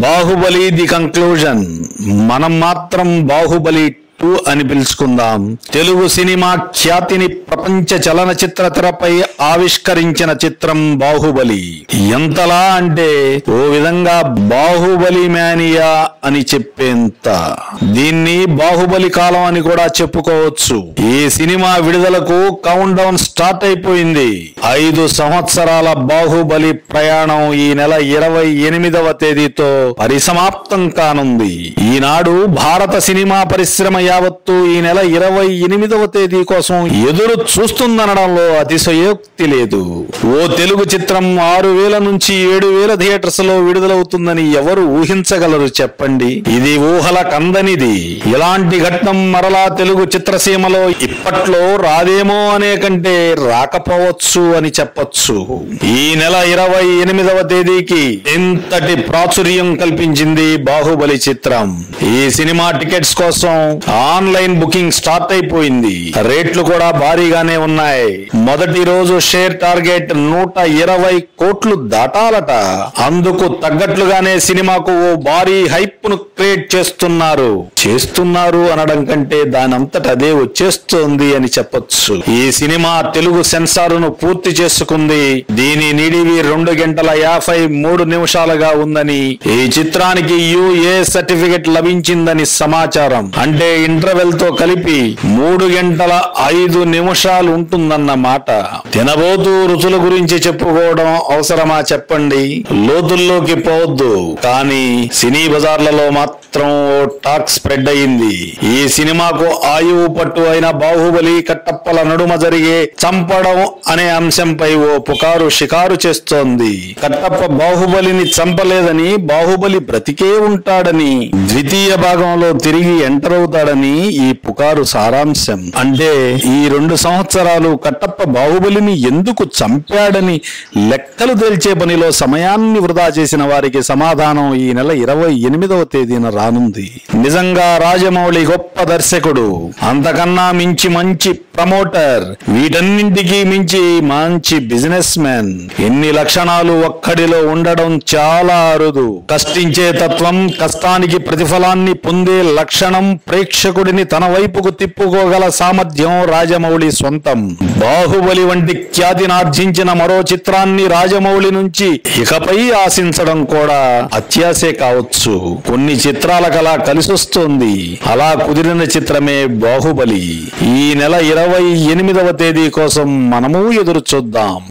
Baahubali the conclusion మనం మాత్రం Baahubali two అని పిలుచుకుందాం. తెలుగు సినిమా ఖ్యాతిని ప్రపంచ చలనచిత్ర తెరపై ఆవిష్కరించిన చిత్రం బాహుబలి. ఎంతలా అంటే ఓ విధంగా బాహుబలి మేనియా అని చెప్పేంత. దీన్ని బాహుబలి కాలం అని కూడా చెప్పుకోవచ్చు. ఈ సినిమా విడుదలకు కౌంట్ డౌన్ స్టార్ట్ అయిపోయింది. ఐదు సంవత్సరాల బాహుబలి ప్రయాణం ఈ నెల ఇరవై ఎనిమిదవ తేదీతో పరిసమాప్తం కానుంది. ఈనాడు భారత సినిమా పరిశ్రమ యావత్తు ఈ నెల ఇరవై ఎనిమిదవ తేదీ కోసం ఎదురు చూస్తుందనడంలో అతిశయోక్తి లేదు. ఓ తెలుగు చిత్రం ఆరు వేల నుంచి ఏడు వేల థియేటర్స్లో విడుదలవుతుందని ఎవరు ఊహించగలరు చెప్పండి? ఇది ఊహల కందనిది. ఇలాంటి ఘట్టం మరలా తెలుగు చిత్రసీమలో ఇప్పట్లో రాదేమో అనే కంటే రాకపోవచ్చు అని చెప్పొచ్చు. ఈ నెల ఇరవై ఎనిమిదవ తేదీకి ఇంతటి ప్రాచుర్యం కల్పించింది బాహుబలి చిత్రం. ఈ సినిమా టికెట్స్ కోసం ఆన్లైన్ బుకింగ్ స్టార్ట్ అయిపోయింది. రేట్లు కూడా భారీగానే ఉన్నాయి. మొదటి రోజు షేర్ టార్గెట్ నూట ఇరవై కోట్లు దాటాలట. అందుకు తగ్గట్లుగానే సినిమాకు ఓ భారీ హైప్ను క్రియేట్ చేస్తున్నారు. చేస్తున్నారు అనడం కంటే దానంతట అదే వచ్చేస్తోంది అని చెప్పొచ్చు. ఈ సినిమా తెలుగు సెన్సార్ను పూర్తి చేసుకుంది. దీని నిడివి రెండు గంటల యాభై మూడు నిమిషాలుగా ఉందని ఈ చిత్రానికి యుఏ సర్టిఫికెట్ లభించిందని సమాచారం. అంటే ఇంటర్వెల్తో కలిపి మూడు గంటల ఐదు నిమిషాలు ఉంటుందన్న మాట. తినబోతూ రుచుల గురించి చెప్పుకోవడం అవసరమా చెప్పండి? లోతుల్లోకి పోవద్దు. కానీ సినీ బజార్లలో మాత్రం ఓ టాక్ స్ప్రెడ్ అయింది. ఈ సినిమాకు ఆయువు పట్టు అయిన బాహుబలి కట్టప్పల నడుమ జరిగే చంపడం అనే అంశంపై ఓ పుకారు షికారు చేస్తోంది. కట్టప్ప బాహుబలిని చంపలేదని బాహుబలి బ్రతికే ఉంటాడని ద్వితీయ భాగంలో తిరిగి ఎంటర్ అవుతాడని ఈ పుకారు సారాంశం. అంటే ఈ రెండు సంవత్సరాలు కట్టప్ప బాహుబలిని ఎందుకు చంపాడని లెక్కలు తేల్చే పనిలో సమయాన్ని వృధా చేసిన వారికి సమాధానం ఈ నెల ఇరవై ఎనిమిదవ తేదీన రానుంది. నిజంగా రాజమౌళి గొప్ప దర్శకుడు. అంతకన్నా మించి మంచి ప్రమోటర్. వీటన్నింటికి మించి మంచి బిజినెస్ మ్యాన్. ఎన్ని లక్షణాలు ఒక్కడిలో ఉండడం చాలా అరుదు. కష్టించే తత్వం కష్టానికి ప్రతిఫలాన్ని పొందే లక్షణం ప్రేక్షకుడిని తన వైపుకు తిప్పుకోగల సామర్థ్యం రాజమౌళి సొంతం బాహుబలి వంటి ఖ్యాతినార్జించిన మరో చిత్రాన్ని రాజమౌళి నుంచి ఇకపై ఆశించడం కూడా అత్యాసే కావచ్చు. కొన్ని చిత్రాలకు అలా కలిసొస్తోంది. అలా కుదిరిన చిత్రమే బాహుబలి. ఈ నెల ఇరవై ఎనిమిదవ తేదీ కోసం మనము ఎదురు చూద్దాం.